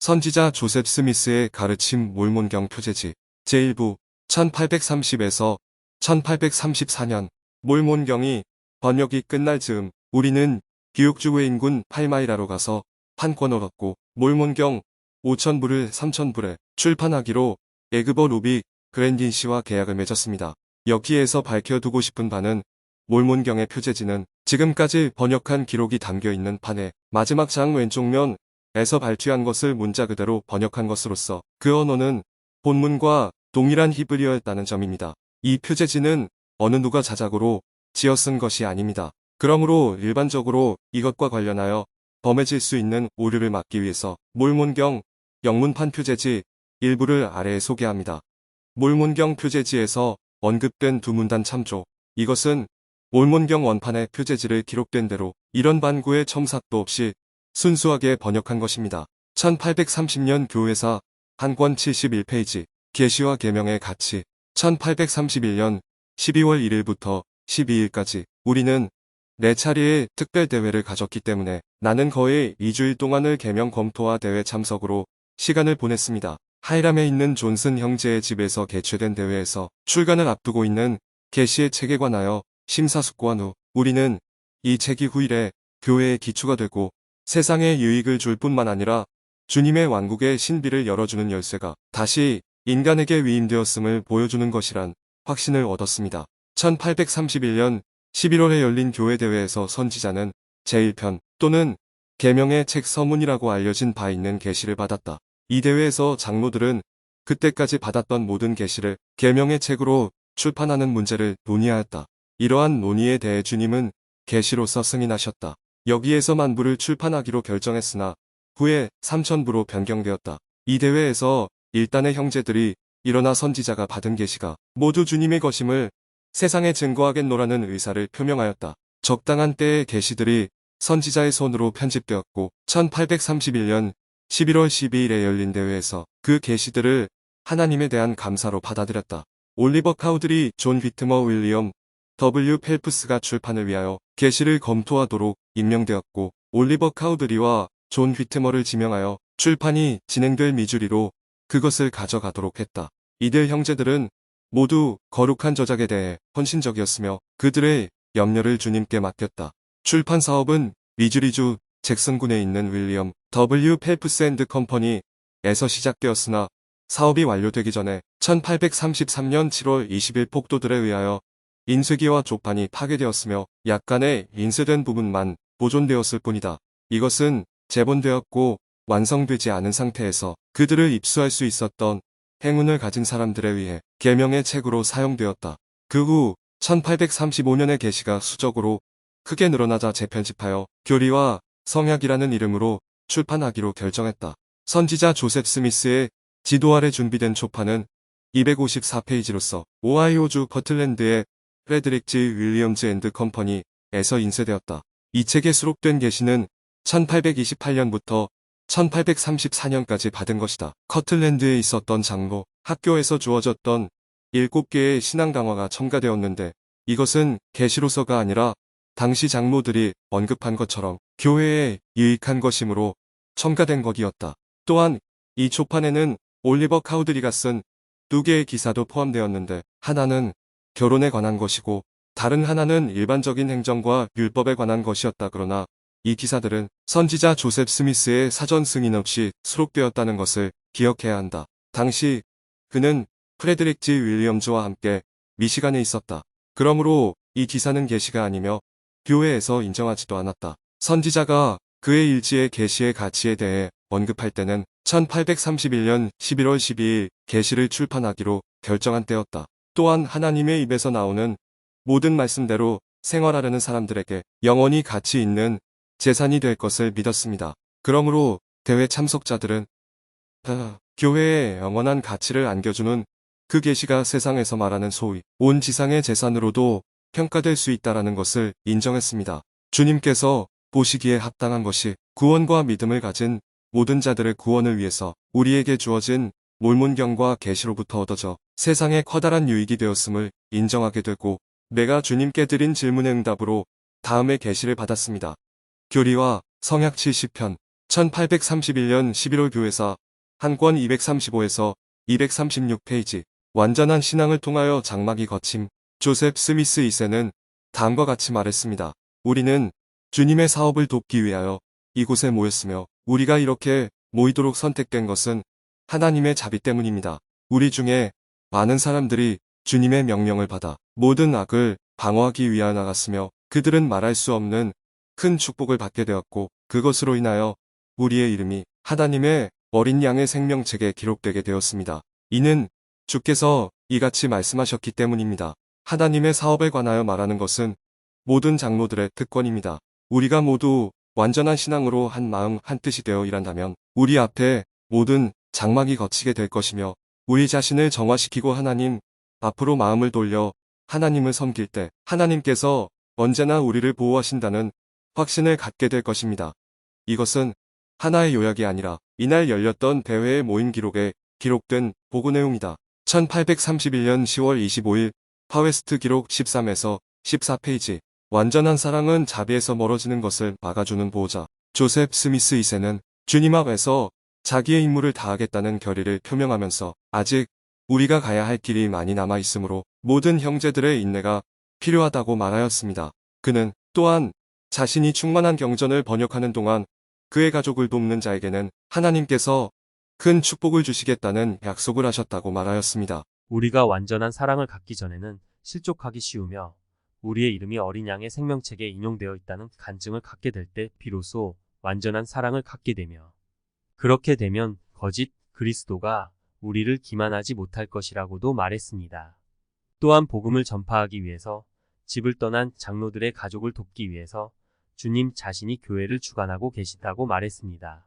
선지자 조셉 스미스의 가르침 몰몬경 표제지 제1부 1830에서 1834년 몰몬경이 번역이 끝날 즈음 우리는 기옥주의 인군 팔마이라로 가서 판권 얻었고 몰몬경 5천불을 3천불에 출판하기로 에그버 루비 그랜딘 씨와 계약을 맺었습니다. 여기에서 밝혀두고 싶은 바는 몰몬경의 표제지는 지금까지 번역한 기록이 담겨있는 판의 마지막 장 왼쪽 면 에서 발췌한 것을 문자 그대로 번역한 것으로서 그 언어는 본문과 동일한 히브리어였다는 점입니다. 이 표제지는 어느 누가 자작으로 지어 쓴 것이 아닙니다. 그러므로 일반적으로 이것과 관련하여 범해질 수 있는 오류를 막기 위해서 몰몬경 영문판 표제지 일부를 아래에 소개합니다. 몰몬경 표제지에서 언급된 두 문단 참조. 이것은 몰몬경 원판의 표제지를 기록된 대로 이런 반구의 첨삭도 없이 순수하게 번역한 것입니다. 1830년 교회사 한권 71페이지 계시와 계명의 가치 1831년 12월 1일부터 12일까지 우리는 네 차례의 특별 대회를 가졌기 때문에 나는 거의 2주일 동안을 개명 검토와 대회 참석으로 시간을 보냈습니다. 하이람에 있는 존슨 형제의 집에서 개최된 대회에서 출간을 앞두고 있는 게시의 책에 관하여 심사숙고한 후 우리는 이 책이 후일에 교회의 기초가 되고 세상에 유익을 줄 뿐만 아니라 주님의 왕국의 신비를 열어주는 열쇠가 다시 인간에게 위임되었음을 보여주는 것이란 확신을 얻었습니다. 1831년 11월에 열린 교회 대회에서 선지자는 제1편 또는 계명의 책 서문이라고 알려진 바 있는 계시를 받았다. 이 대회에서 장로들은 그때까지 받았던 모든 계시를 계명의 책으로 출판하는 문제를 논의하였다. 이러한 논의에 대해 주님은 계시로서 승인하셨다. 여기에서 만부를 출판하기로 결정했으나 후에 3천부로 변경되었다. 이 대회에서 일단의 형제들이 일어나 선지자가 받은 계시가 모두 주님의 것임을 세상에 증거하겠노라는 의사를 표명하였다. 적당한 때의 계시들이 선지자의 손으로 편집되었고 1831년 11월 12일에 열린 대회에서 그 계시들을 하나님에 대한 감사로 받아들였다. 올리버 카우드리, 존 휘트머, 윌리엄 W. 펠프스가 출판을 위하여 계시를 검토하도록 임명되었고 올리버 카우드리와 존 휘트머를 지명하여 출판이 진행될 미주리로 그것을 가져가도록 했다. 이들 형제들은 모두 거룩한 저작에 대해 헌신적이었으며 그들의 염려를 주님께 맡겼다. 출판 사업은 미주리주 잭슨군에 있는 윌리엄 W. 펠프스 앤드 컴퍼니에서 시작되었으나 사업이 완료되기 전에 1833년 7월 20일 폭도들에 의하여 인쇄기와 조판이 파괴되었으며 약간의 인쇄된 부분만 보존되었을 뿐이다. 이것은 재본되었고 완성되지 않은 상태에서 그들을 입수할 수 있었던 행운을 가진 사람들에 의해 계명의 책으로 사용되었다. 그 후 1835년의 게시가 수적으로 크게 늘어나자 재편집하여 교리와 성약이라는 이름으로 출판하기로 결정했다. 선지자 조셉 스미스의 지도 아래 준비된 초판은 254페이지로서 오하이오주 퍼틀랜드의 프레드릭 지 윌리엄즈 앤드 컴퍼니에서 인쇄되었다. 이 책에 수록된 게시는 1828년부터 1834년까지 받은 것이다. 커틀랜드에 있었던 장로, 학교에서 주어졌던 7개의 신앙 강화가 첨가되었는데 이것은 계시로서가 아니라 당시 장로들이 언급한 것처럼 교회에 유익한 것이므로 첨가된 것이었다. 또한 이 초판에는 올리버 카우드리가 쓴 두 개의 기사도 포함되었는데 하나는 결혼에 관한 것이고 다른 하나는 일반적인 행정과 율법에 관한 것이었다. 그러나 이 기사들은 선지자 조셉 스미스의 사전 승인 없이 수록되었다는 것을 기억해야 한다. 당시 그는 프레드릭 지 윌리엄즈와 함께 미시간에 있었다. 그러므로 이 기사는 계시가 아니며 교회에서 인정하지도 않았다. 선지자가 그의 일지의 계시의 가치에 대해 언급할 때는 1831년 11월 12일 계시를 출판하기로 결정한 때였다. 또한 하나님의 입에서 나오는 모든 말씀대로 생활하려는 사람들에게 영원히 가치 있는 재산이 될 것을 믿었습니다. 그러므로 대회 참석자들은 아, 교회에 영원한 가치를 안겨주는 그 계시가 세상에서 말하는 소위 온 지상의 재산으로도 평가될 수 있다라는 것을 인정했습니다. 주님께서 보시기에 합당한 것이 구원과 믿음을 가진 모든 자들의 구원을 위해서 우리에게 주어진 몰문경과 계시로부터 얻어져 세상에 커다란 유익이 되었음을 인정하게 되고 내가 주님께 드린 질문의 응답으로 다음의 계시를 받았습니다. 교리와 성약 70편 1831년 11월 교회사 한권 235에서 236페이지 완전한 신앙을 통하여 장막이 거침 조셉 스미스 2세는 다음과 같이 말했습니다. 우리는 주님의 사업을 돕기 위하여 이곳에 모였으며 우리가 이렇게 모이도록 선택된 것은 하나님의 자비 때문입니다. 우리 중에 많은 사람들이 주님의 명령을 받아 모든 악을 방어하기 위하여 나갔으며 그들은 말할 수 없는 큰 축복을 받게 되었고 그것으로 인하여 우리의 이름이 하나님의 어린 양의 생명책에 기록되게 되었습니다. 이는 주께서 이같이 말씀하셨기 때문입니다. 하나님의 사업에 관하여 말하는 것은 모든 장로들의 특권입니다. 우리가 모두 완전한 신앙으로 한 마음 한 뜻이 되어 일한다면 우리 앞에 모든 장막이 거치게 될 것이며 우리 자신을 정화시키고 하나님 앞으로 마음을 돌려 하나님을 섬길 때 하나님께서 언제나 우리를 보호하신다는 확신을 갖게 될 것입니다. 이것은 하나의 요약이 아니라 이날 열렸던 대회의 모임 기록에 기록된 보고 내용이다. 1831년 10월 25일 파웨스트 기록 13에서 14페이지 완전한 사랑은 자비에서 멀어지는 것을 막아주는 보호자 조셉 스미스 2세는 주님 앞에서 자기의 임무를 다하겠다는 결의를 표명하면서 아직 우리가 가야 할 길이 많이 남아 있으므로 모든 형제들의 인내가 필요하다고 말하였습니다. 그는 또한 자신이 충만한 경전을 번역하는 동안 그의 가족을 돕는 자에게는 하나님께서 큰 축복을 주시겠다는 약속을 하셨다고 말하였습니다. 우리가 완전한 사랑을 갖기 전에는 실족하기 쉬우며 우리의 이름이 어린 양의 생명책에 인용되어 있다는 간증을 갖게 될 때 비로소 완전한 사랑을 갖게 되며 그렇게 되면 거짓 그리스도가 우리를 기만하지 못할 것이라고도 말했습니다. 또한 복음을 전파하기 위해서 집을 떠난 장로들의 가족을 돕기 위해서 주님 자신이 교회를 주관하고 계시다고 말했습니다.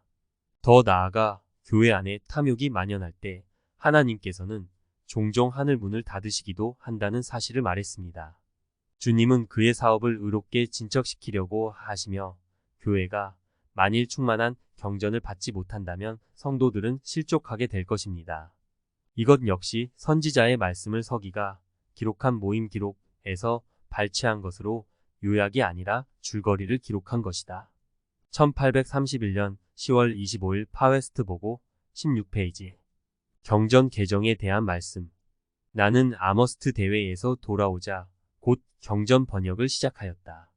더 나아가 교회 안에 탐욕이 만연할 때 하나님께서는 종종 하늘 문을 닫으시기도 한다는 사실을 말했습니다. 주님은 그의 사업을 의롭게 진척시키려고 하시며 교회가 만일 충만한 경전을 받지 못한다면 성도들은 실족하게 될 것입니다. 이것 역시 선지자의 말씀을 서기가 기록한 모임 기록에서 발췌한 것으로 요약이 아니라 줄거리를 기록한 것이다. 1831년 10월 25일 파웨스트 보고 16페이지 경전 개정에 대한 말씀 나는 아머스트 대회에서 돌아오자 곧 경전 번역을 시작하였다.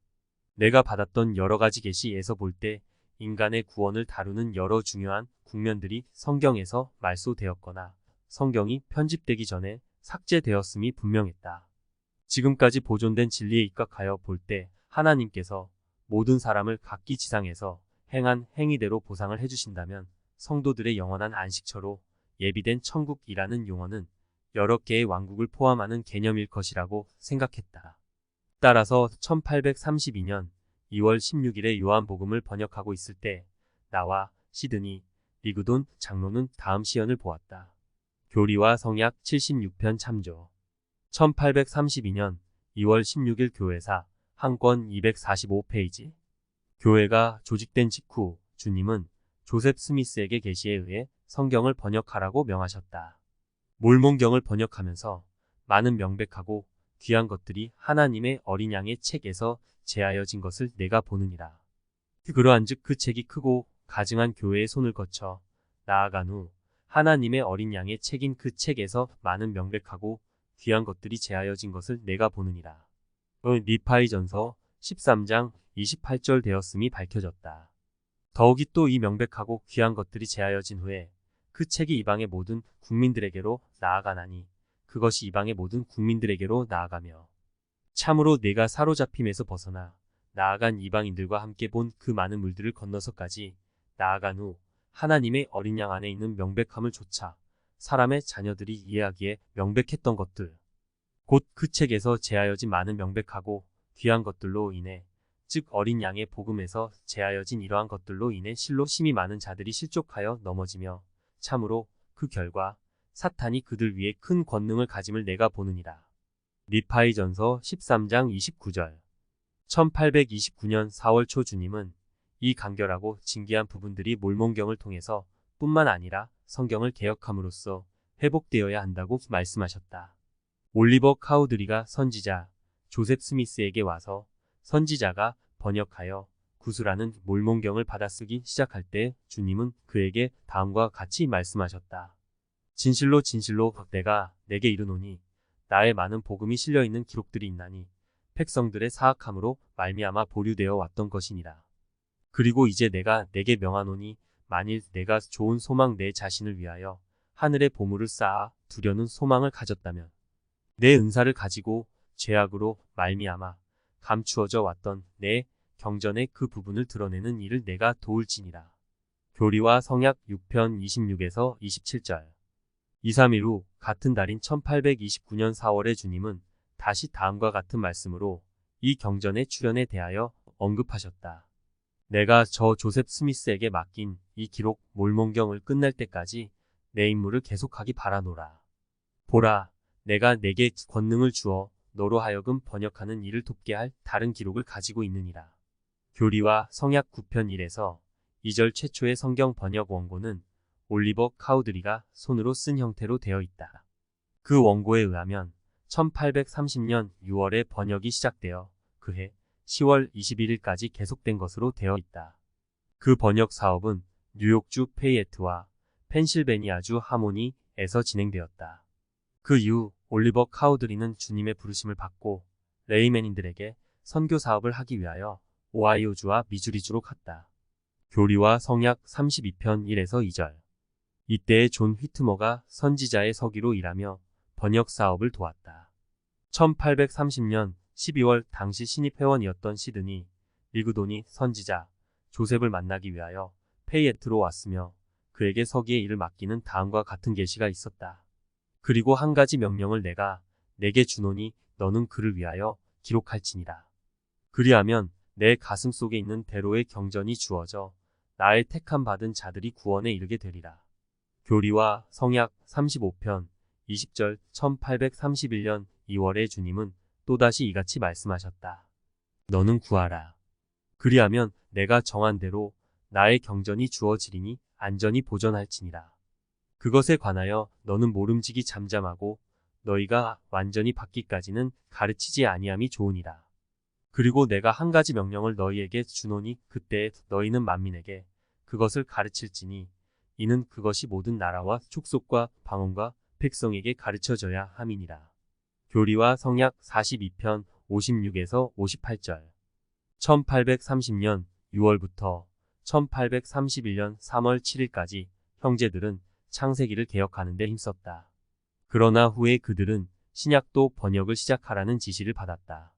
내가 받았던 여러 가지 계시에서 볼 때 인간의 구원을 다루는 여러 중요한 국면들이 성경에서 말소되었거나 성경이 편집되기 전에 삭제되었음이 분명했다. 지금까지 보존된 진리에 입각하여 볼 때 하나님께서 모든 사람을 각기 지상에서 행한 행위대로 보상을 해주신다면 성도들의 영원한 안식처로 예비된 천국이라는 용어는 여러 개의 왕국을 포함하는 개념일 것이라고 생각했다. 따라서 1832년 2월 16일에 요한복음을 번역하고 있을 때 나와 시드니 리그돈 장로는 다음 시연을 보았다. 교리와 성약 76편 참조 1832년 2월 16일 교회사 한권 245페이지 교회가 조직된 직후 주님은 조셉 스미스에게 계시에 의해 성경을 번역하라고 명하셨다. 몰몬경을 번역하면서 많은 명백하고 귀한 것들이 하나님의 어린 양의 책에서 제하여진 것을 내가 보느니라. 그러한즉 그 책이 크고 가증한 교회의 손을 거쳐 나아간 후 하나님의 어린 양의 책인 그 책에서 많은 명백하고 귀한 것들이 제하여진 것을 내가 보느니라. 어, 리파이 전서 13장 28절 되었음이 밝혀졌다. 더욱이 또 이 명백하고 귀한 것들이 제하여진 후에 그 책이 이방의 모든 국민들에게로 나아가나니 그것이 이방의 모든 국민들에게로 나아가며 참으로 내가 사로잡힘에서 벗어나 나아간 이방인들과 함께 본 그 많은 물들을 건너서까지 나아간 후 하나님의 어린 양 안에 있는 명백함을 조차 사람의 자녀들이 이해하기에 명백했던 것들 곧 그 책에서 제하여진 많은 명백하고 귀한 것들로 인해 즉 어린 양의 복음에서 제하여진 이러한 것들로 인해 실로 심히 많은 자들이 실족하여 넘어지며 참으로 그 결과 사탄이 그들 위에 큰 권능을 가짐을 내가 보느니라. 리파이 전서 13장 29절 1829년 4월 초 주님은 이 간결하고 진기한 부분들이 몰몬경을 통해서 뿐만 아니라 성경을 개혁함으로써 회복되어야 한다고 말씀하셨다. 올리버 카우드리가 선지자 조셉 스미스에게 와서 선지자가 번역하여 구수라는 몰몬경을 받아쓰기 시작할 때 주님은 그에게 다음과 같이 말씀하셨다. 진실로 진실로 내가 내게 이르노니 나의 많은 복음이 실려 있는 기록들이 있나니 백성들의 사악함으로 말미암아 보류되어 왔던 것이니라. 그리고 이제 내가 내게 명하노니 만일 내가 좋은 소망 내 자신을 위하여 하늘의 보물을 쌓아 두려는 소망을 가졌다면 내 은사를 가지고 죄악으로 말미암아 감추어져 왔던 내 경전의 그 부분을 드러내는 일을 내가 도울지니라. 교리와 성약 6편 26에서 27절 2, 3일 후 같은 달인 1829년 4월에 주님은 다시 다음과 같은 말씀으로 이 경전의 출연에 대하여 언급하셨다. 내가 저 조셉 스미스에게 맡긴 이 기록 몰몬경을 끝낼 때까지 내 임무를 계속하기 바라노라. 보라, 내가 내게 권능을 주어 너로 하여금 번역하는 일을 돕게 할 다른 기록을 가지고 있느니라. 교리와 성약 9편 1에서 2절 최초의 성경 번역 원고는 올리버 카우드리가 손으로 쓴 형태로 되어 있다. 그 원고에 의하면 1830년 6월에 번역이 시작되어 그해 10월 21일까지 계속된 것으로 되어 있다. 그 번역 사업은 뉴욕주 페이에트와 펜실베니아주 하모니에서 진행되었다. 그 이후 올리버 카우드리는 주님의 부르심을 받고 레이맨인들에게 선교 사업을 하기 위하여 오하이오주와 미주리주로 갔다. 교리와 성약 32편 1에서 2절 이때에 존 휘트머가 선지자의 서기로 일하며 번역 사업을 도왔다. 1830년 12월 당시 신입 회원이었던 시드니 리그돈이 선지자 조셉을 만나기 위하여 페이에트로 왔으며 그에게 서기의 일을 맡기는 다음과 같은 계시가 있었다. 그리고 한 가지 명령을 내가 내게 주노니 너는 그를 위하여 기록할지니라. 그리하면 내 가슴 속에 있는 대로의 경전이 주어져 나의 택함 받은 자들이 구원에 이르게 되리라. 교리와 성약 35편 20절 1831년 2월에 주님은 또다시 이같이 말씀하셨다. 너는 구하라. 그리하면 내가 정한 대로 나의 경전이 주어지리니 안전히 보존할지니라. 그것에 관하여 너는 모름지기 잠잠하고 너희가 완전히 받기까지는 가르치지 아니함이 좋으니라. 그리고 내가 한 가지 명령을 너희에게 주노니 그때 너희는 만민에게 그것을 가르칠지니 이는 그것이 모든 나라와 촉속과 방언과 백성에게 가르쳐져야 함이니라. 교리와 성약 42편 56에서 58절 1830년 6월부터 1831년 3월 7일까지 형제들은 창세기를 개혁하는 데 힘썼다. 그러나 후에 그들은 신약도 번역을 시작하라는 지시를 받았다.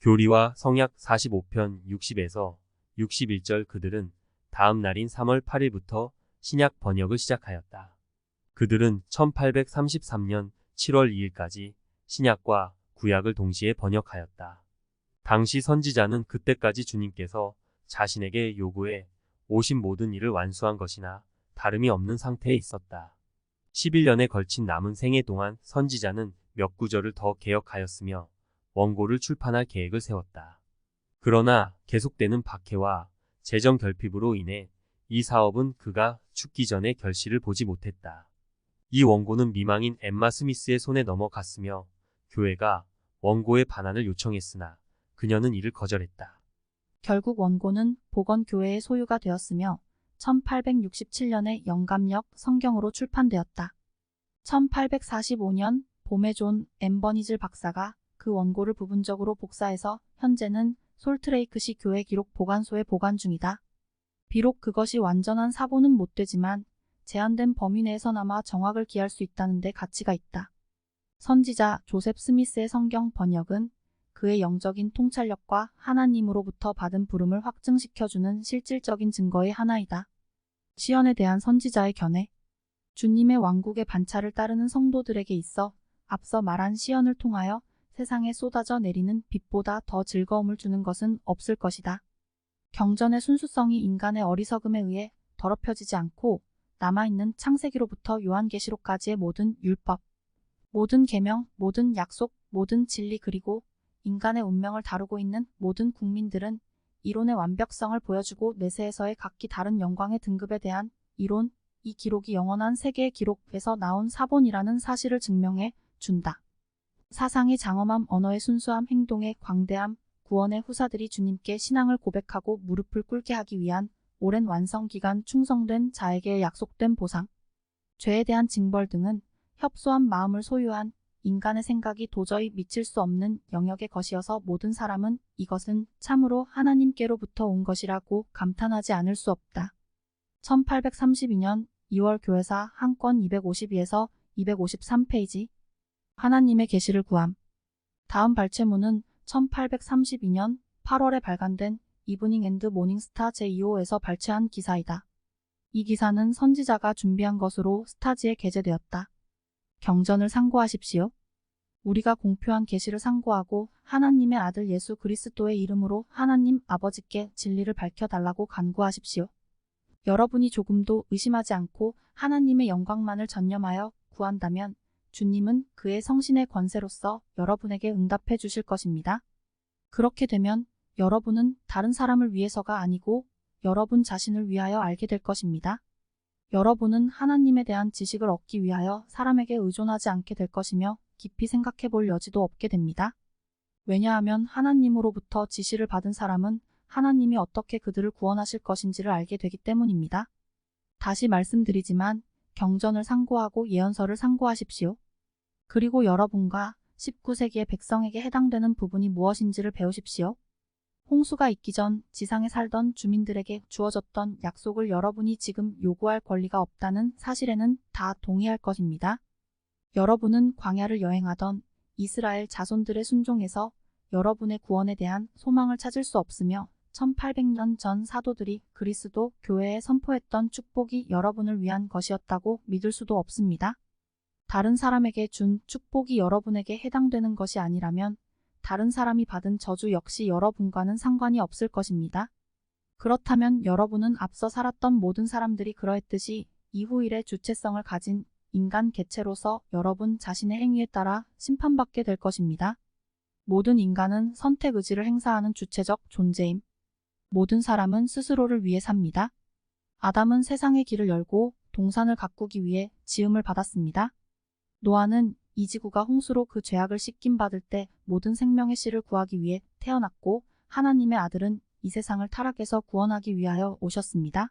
교리와 성약 45편 60에서 61절 그들은 다음 날인 3월 8일부터 신약 번역을 시작하였다. 그들은 1833년 7월 2일까지 신약과 구약을 동시에 번역하였다. 당시 선지자는 그때까지 주님께서 자신에게 요구해 오신 모든 일을 완수한 것이나 다름이 없는 상태에 있었다. 11년에 걸친 남은 생애 동안 선지자는 몇 구절을 더 개혁하였으며 원고를 출판할 계획을 세웠다. 그러나 계속되는 박해와 재정 결핍으로 인해 이 사업은 그가 죽기 전에 결실을 보지 못했다. 이 원고는 미망인 엠마 스미스의 손에 넘어갔으며 교회가 원고의 반환을 요청했으나 그녀는 이를 거절했다. 결국 원고는 복원교회의 소유가 되었으며 1867년에 영감역 성경으로 출판되었다. 1845년 봄에 존 엠버니즐 박사가 그 원고를 부분적으로 복사해서 현재는 솔트레이크시 교회 기록 보관소에 보관 중이다. 비록 그것이 완전한 사본은 못 되지만 제한된 범위 내에서나마 정확을 기할 수 있다는 데 가치가 있다. 선지자 조셉 스미스의 성경 번역은 그의 영적인 통찰력과 하나님으로부터 받은 부름을 확증시켜주는 실질적인 증거의 하나이다. 시연에 대한 선지자의 견해 주님의 왕국의 반차를 따르는 성도들에게 있어 앞서 말한 시연을 통하여 세상에 쏟아져 내리는 빛보다 더 즐거움을 주는 것은 없을 것이다. 경전의 순수성이 인간의 어리석음에 의해 더럽혀지지 않고 남아있는 창세기로부터 요한계시록까지의 모든 율법, 모든 계명, 모든 약속, 모든 진리 그리고 인간의 운명을 다루고 있는 모든 국민들은 이론의 완벽성을 보여주고 내세에서의 각기 다른 영광의 등급에 대한 이론, 이 기록이 영원한 세계의 기록에서 나온 사본이라는 사실을 증명해 준다. 사상의 장엄함, 언어의 순수함, 행동의 광대함, 구원의 후사들이 주님께 신앙을 고백하고 무릎을 꿇게 하기 위한 오랜 완성 기간 충성된 자에게 약속된 보상, 죄에 대한 징벌 등은 협소한 마음을 소유한 인간의 생각이 도저히 미칠 수 없는 영역의 것이어서 모든 사람은 이것은 참으로 하나님께로부터 온 것이라고 감탄하지 않을 수 없다. 1832년 2월 교회사 한건 252에서 253페이지 하나님의 계시를 구함 다음 발췌문은 1832년 8월에 발간된 이브닝 앤드 모닝스타 제2호에서 발췌한 기사이다. 이 기사는 선지자가 준비한 것으로 스타지에 게재되었다. 경전을 상고하십시오. 우리가 공표한 계시를 상고하고 하나님의 아들 예수 그리스도의 이름으로 하나님 아버지께 진리를 밝혀달라고 간구하십시오. 여러분이 조금도 의심하지 않고 하나님의 영광만을 전념하여 구한다면 주님은 그의 성신의 권세로서 여러분에게 응답해 주실 것입니다. 그렇게 되면 여러분은 다른 사람을 위해서가 아니고 여러분 자신을 위하여 알게 될 것입니다. 여러분은 하나님에 대한 지식을 얻기 위하여 사람에게 의존하지 않게 될 것이며 깊이 생각해 볼 여지도 없게 됩니다. 왜냐하면 하나님으로부터 지시를 받은 사람은 하나님이 어떻게 그들을 구원하실 것인지를 알게 되기 때문입니다. 다시 말씀드리지만 경전을 상고하고 예언서를 상고하십시오. 그리고 여러분과 19세기의 백성에게 해당되는 부분이 무엇인지를 배우십시오. 홍수가 있기 전 지상에 살던 주민들에게 주어졌던 약속을 여러분이 지금 요구할 권리가 없다는 사실에는 다 동의할 것입니다. 여러분은 광야를 여행하던 이스라엘 자손들의 순종에서 여러분의 구원에 대한 소망을 찾을 수 없으며 1800년 전 사도들이 그리스도 교회에 선포했던 축복이 여러분을 위한 것이었다고 믿을 수도 없습니다. 다른 사람에게 준 축복이 여러분에게 해당되는 것이 아니라면 다른 사람이 받은 저주 역시 여러분과는 상관이 없을 것입니다. 그렇다면 여러분은 앞서 살았던 모든 사람들이 그러했듯이 이후 일의 주체성을 가진 인간 개체로서 여러분 자신의 행위에 따라 심판받게 될 것입니다. 모든 인간은 선택 의지를 행사하는 주체적 존재임. 모든 사람은 스스로를 위해 삽니다. 아담은 세상의 길을 열고 동산을 가꾸기 위해 지음을 받았습니다. 노아는 이 지구가 홍수로 그 죄악을 씻김 받을 때 모든 생명의 씨를 구하기 위해 태어났고 하나님의 아들은 이 세상을 타락에서 구원하기 위하여 오셨습니다.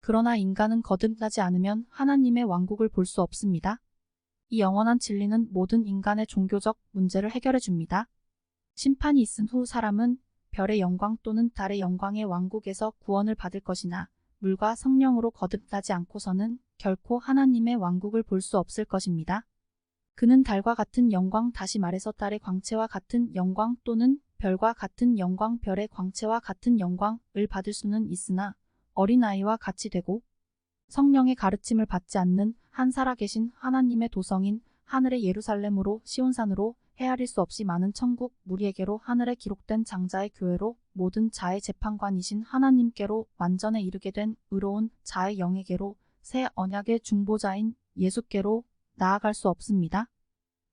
그러나 인간은 거듭나지 않으면 하나님의 왕국을 볼 수 없습니다. 이 영원한 진리는 모든 인간의 종교적 문제를 해결해 줍니다. 심판이 있은 후 사람은 별의 영광 또는 달의 영광의 왕국에서 구원을 받을 것이나 물과 성령으로 거듭나지 않고서는 결코 하나님의 왕국을 볼 수 없을 것입니다. 그는 달과 같은 영광 다시 말해서 달의 광채와 같은 영광 또는 별과 같은 영광 별의 광채와 같은 영광을 받을 수는 있으나 어린아이와 같이 되고 성령의 가르침을 받지 않는 한 살아계신 하나님의 도성인 하늘의 예루살렘으로 시온산으로 헤아릴 수 없이 많은 천국 무리에게로 하늘에 기록된 장자의 교회로 모든 자의 재판관이신 하나님께로 완전에 이르게 된 의로운 자의 영에게로 새 언약의 중보자인 예수께로 나아갈 수 없습니다.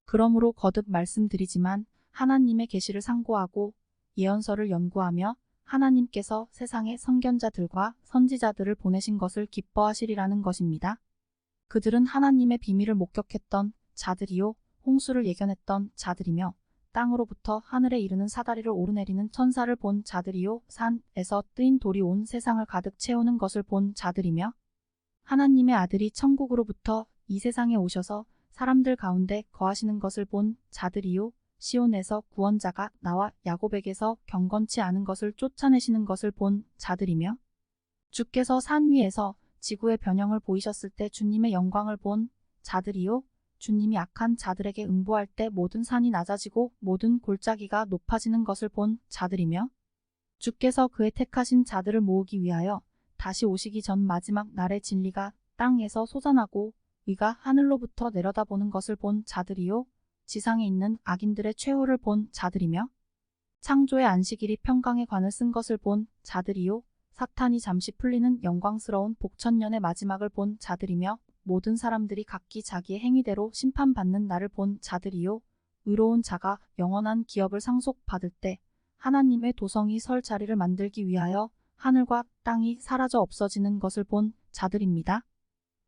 그러므로 거듭 말씀드리지만 하나님의 계시를 상고하고 예언서를 연구하며 하나님께서 세상의 선견자들과 선지자들을 보내신 것을 기뻐하시리라는 것입니다. 그들은 하나님의 비밀을 목격했던 자들이요 홍수를 예견했던 자들이며 땅으로부터 하늘에 이르는 사다리를 오르내리는 천사를 본 자들이요 산에서 뜨인 돌이 온 세상을 가득 채우는 것을 본 자들이며 하나님의 아들이 천국으로부터 이 세상에 오셔서 사람들 가운데 거하시는 것을 본 자들이요 시온에서 구원자가 나와 야곱에게서 경건치 않은 것을 쫓아내시는 것을 본 자들이며 주께서 산 위에서 지구의 변형을 보이셨을 때 주님의 영광을 본 자들이요 주님이 악한 자들에게 응보할 때 모든 산이 낮아지고 모든 골짜기가 높아지는 것을 본 자들이며 주께서 그의 택하신 자들을 모으기 위하여 다시 오시기 전 마지막 날의 진리가 땅에서 솟아나고 위가 하늘로부터 내려다보는 것을 본 자들이요 지상에 있는 악인들의 최후를 본 자들이며 창조의 안식일이 평강의 관을 쓴 것을 본 자들이요 사탄이 잠시 풀리는 영광스러운 복천년의 마지막을 본 자들이며 모든 사람들이 각기 자기의 행위대로 심판받는 날을 본 자들이요 의로운 자가 영원한 기업을 상속받을 때 하나님의 도성이 설 자리를 만들기 위하여 하늘과 땅이 사라져 없어지는 것을 본 자들입니다.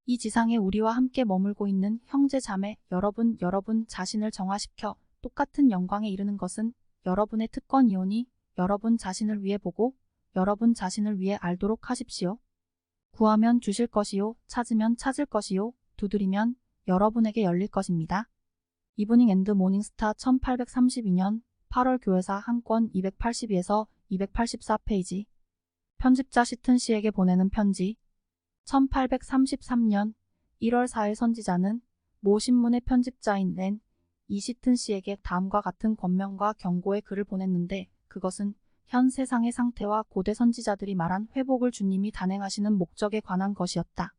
이 지상에 우리와 함께 머물고 있는 형제 자매 여러분 여러분 자신을 정화시켜 똑같은 영광에 이르는 것은 여러분의 특권이오니 여러분 자신을 위해 보고 여러분 자신을 위해 알도록 하십시오. 구하면 주실 것이요, 찾으면 찾을 것이요, 두드리면 여러분에게 열릴 것입니다. 이브닝 앤드 모닝스타 1832년 8월 교회사 한 권 282에서 284페이지 편집자 시튼 씨에게 보내는 편지 1833년 1월 4일 선지자는 모 신문의 편집자인 렌 이시튼 씨에게 다음과 같은 권명과 경고의 글을 보냈는데 그것은 현 세상의 상태와 고대 선지자들이 말한 회복을 주님이 단행하시는 목적에 관한 것이었다.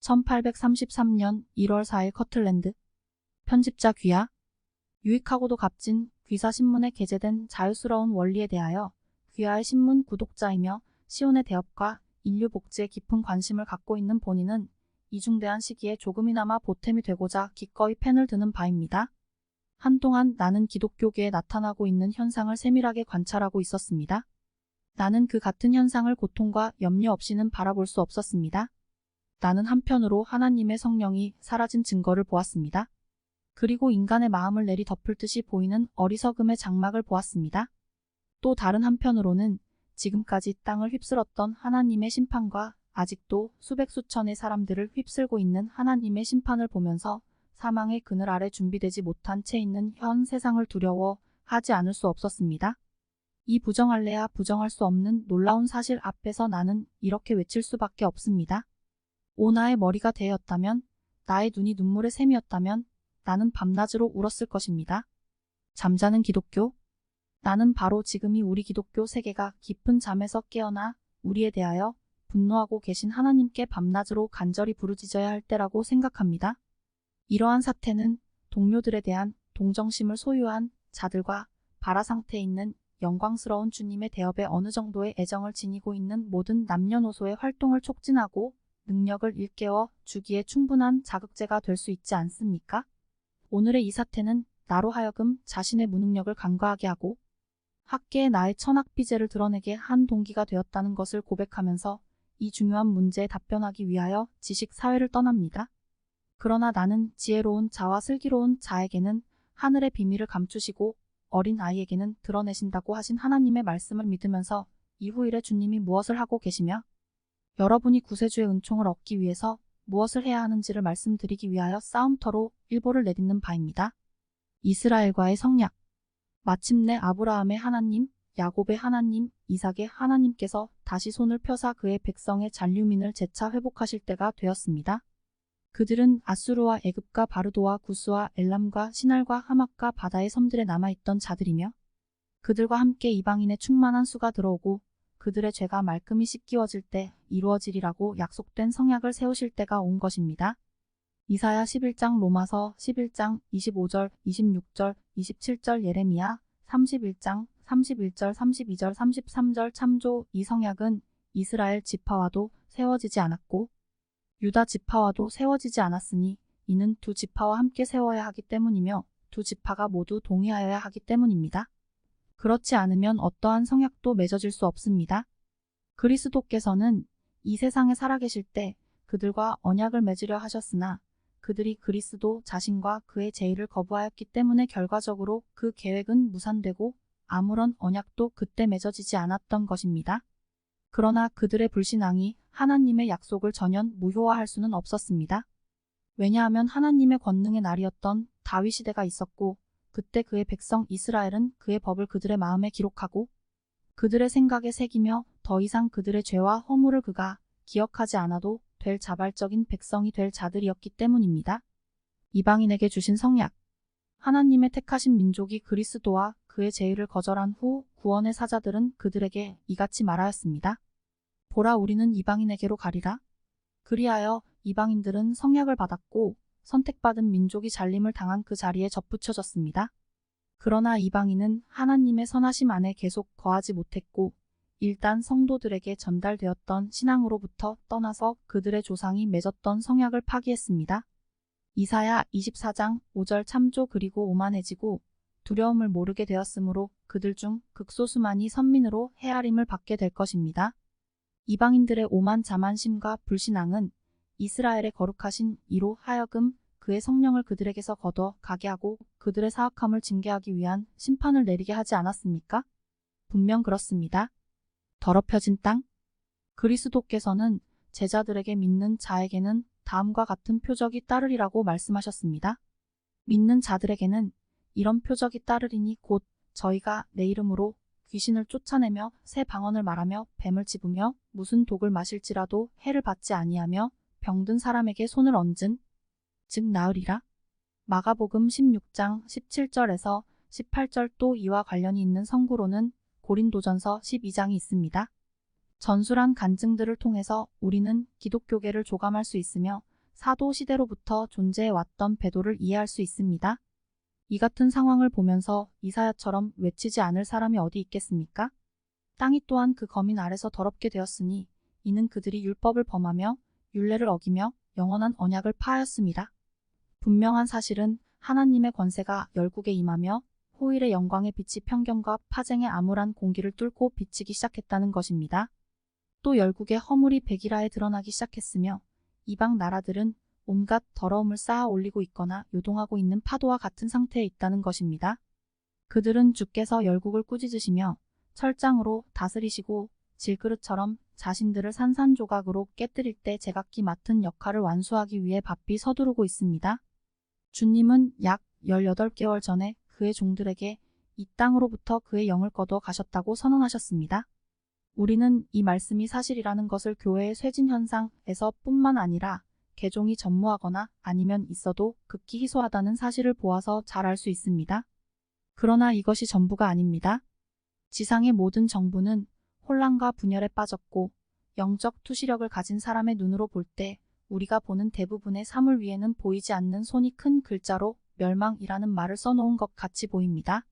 1833년 1월 4일 커틀랜드 편집자 귀하 유익하고도 값진 귀사 신문에 게재된 자유스러운 원리에 대하여 귀하의 신문 구독자이며 시온의 대업과 인류 복지에 깊은 관심을 갖고 있는 본인은 이중대한 시기에 조금이나마 보탬이 되고자 기꺼이 펜을 드는 바입니다. 한동안 나는 기독교계에 나타나고 있는 현상을 세밀하게 관찰하고 있었습니다. 나는 그 같은 현상을 고통과 염려 없이는 바라볼 수 없었습니다. 나는 한편으로 하나님의 성령이 사라진 증거를 보았습니다. 그리고 인간의 마음을 내리 덮을 듯이 보이는 어리석음의 장막을 보았습니다. 또 다른 한편으로는 지금까지 땅을 휩쓸었던 하나님의 심판과 아직도 수백 수천의 사람들을 휩쓸고 있는 하나님의 심판을 보면서 사망의 그늘 아래 준비되지 못한 채 있는 현 세상을 두려워 하지 않을 수 없었습니다. 이 부정할래야 부정할 수 없는 놀라운 사실 앞에서 나는 이렇게 외칠 수밖에 없습니다. 오 나의 머리가 되었다면, 나의 눈이 눈물의 샘이었다면, 나는 밤낮으로 울었을 것입니다. 잠자는 기독교? 나는 바로 지금이 우리 기독교 세계가 깊은 잠에서 깨어나 우리에 대하여 분노하고 계신 하나님께 밤낮으로 간절히 부르짖어야 할 때라고 생각합니다. 이러한 사태는 동료들에 대한 동정심을 소유한 자들과 발화 상태에 있는 영광스러운 주님의 대업에 어느 정도의 애정을 지니고 있는 모든 남녀노소의 활동을 촉진하고 능력을 일깨워 주기에 충분한 자극제가 될 수 있지 않습니까? 오늘의 이 사태는 나로 하여금 자신의 무능력을 간과하게 하고 학계의 나의 천학비제를 드러내게 한 동기가 되었다는 것을 고백하면서 이 중요한 문제에 답변하기 위하여 지식 사회를 떠납니다. 그러나 나는 지혜로운 자와 슬기로운 자에게는 하늘의 비밀을 감추시고 어린 아이에게는 드러내신다고 하신 하나님의 말씀을 믿으면서 이후 일에 주님이 무엇을 하고 계시며 여러분이 구세주의 은총을 얻기 위해서 무엇을 해야 하는지를 말씀드리기 위하여 싸움터로 일보를 내딛는 바입니다. 이스라엘과의 성약 마침내 아브라함의 하나님, 야곱의 하나님, 이삭의 하나님께서 다시 손을 펴사 그의 백성의 잔류민을 재차 회복하실 때가 되었습니다. 그들은 아수르와 애굽과 바르도와 구스와 엘람과 시날과 하막과 바다의 섬들에 남아있던 자들이며 그들과 함께 이방인의 충만한 수가 들어오고 그들의 죄가 말끔히 씻기워질 때 이루어지리라고 약속된 성약을 세우실 때가 온 것입니다. 이사야 11장 로마서 11장 25절 26절 27절 예레미야 31장 31절 32절 33절 참조 이 성약은 이스라엘 지파와도 세워지지 않았고 유다 지파와도 세워지지 않았으니 이는 두 지파와 함께 세워야 하기 때문이며 두 지파가 모두 동의하여야 하기 때문입니다. 그렇지 않으면 어떠한 성약도 맺어질 수 없습니다. 그리스도께서는 이 세상에 살아계실 때 그들과 언약을 맺으려 하셨으나 그들이 그리스도 자신과 그의 제의를 거부하였기 때문에 결과적으로 그 계획은 무산되고 아무런 언약도 그때 맺어지지 않았던 것입니다. 그러나 그들의 불신앙이 하나님의 약속을 전혀 무효화할 수는 없었습니다. 왜냐하면 하나님의 권능의 날이었던 다윗 시대가 있었고 그때 그의 백성 이스라엘은 그의 법을 그들의 마음에 기록하고 그들의 생각에 새기며 더 이상 그들의 죄와 허물을 그가 기억하지 않아도 될 자발적인 백성이 될 자들이었기 때문입니다. 이방인에게 주신 성약 하나님의 택하신 민족이 그리스도와 그의 제의를 거절한 후 구원의 사자들은 그들에게 이같이 말하였습니다. 보라 우리는 이방인에게로 가리라. 그리하여 이방인들은 성약을 받았고 선택받은 민족이 잘림을 당한 그 자리에 접붙여졌습니다. 그러나 이방인은 하나님의 선하심 안에 계속 거하지 못했고 일단 성도들에게 전달되었던 신앙으로부터 떠나서 그들의 조상이 맺었던 성약을 파기했습니다. 이사야 24장 5절 참조 그리고 오만해지고 두려움을 모르게 되었으므로 그들 중 극소수만이 선민으로 헤아림을 받게 될 것입니다. 이방인들의 오만 자만심과 불신앙은 이스라엘의 거룩하신 이로 하여금 그의 성령을 그들에게서 거둬 가게 하고 그들의 사악함을 징계하기 위한 심판을 내리게 하지 않았습니까? 분명 그렇습니다. 더럽혀진 땅? 그리스도께서는 제자들에게 믿는 자에게는 다음과 같은 표적이 따르리라고 말씀하셨습니다. 믿는 자들에게는 이런 표적이 따르리니 곧 저희가 내 이름으로 귀신을 쫓아내며 새 방언을 말하며 뱀을 집으며 무슨 독을 마실지라도 해를 받지 아니하며 병든 사람에게 손을 얹은 즉 나으리라. 마가복음 16장 17절에서 18절 또 이와 관련이 있는 성구로는 고린도전서 12장이 있습니다. 전술한 간증들을 통해서 우리는 기독교계를 조감할 수 있으며 사도 시대로부터 존재해 왔던 배도를 이해할 수 있습니다. 이 같은 상황을 보면서 이사야처럼 외치지 않을 사람이 어디 있겠습니까? 땅이 또한 그 거민 아래서 더럽게 되었으니 이는 그들이 율법을 범하며 율례를 어기며 영원한 언약을 파하였습니다. 분명한 사실은 하나님의 권세가 열국에 임하며 호일의 영광의 빛이 편견과 파쟁의 암울한 공기를 뚫고 비치기 시작했다는 것입니다. 또 열국의 허물이 백일하에 드러나기 시작했으며 이방 나라들은 온갖 더러움을 쌓아 올리고 있거나 요동하고 있는 파도와 같은 상태에 있다는 것입니다. 그들은 주께서 열국을 꾸짖으시며 철장으로 다스리시고 질그릇처럼 자신들을 산산조각으로 깨뜨릴 때 제각기 맡은 역할을 완수하기 위해 바삐 서두르고 있습니다. 주님은 약 18개월 전에 그의 종들에게 이 땅으로부터 그의 영을 거두어 가셨다고 선언하셨습니다. 우리는 이 말씀이 사실이라는 것을 교회의 쇠진 현상에서 뿐만 아니라 개종이 전무하거나 아니면 있어도 극히 희소하다는 사실을 보아서 잘 알 수 있습니다. 그러나 이것이 전부가 아닙니다. 지상의 모든 정부는 혼란과 분열에 빠졌고 영적 투시력을 가진 사람의 눈으로 볼 때 우리가 보는 대부분의 사물 위에는 보이지 않는 손이 큰 글자로 멸망이라는 말을 써놓은 것 같이 보입니다.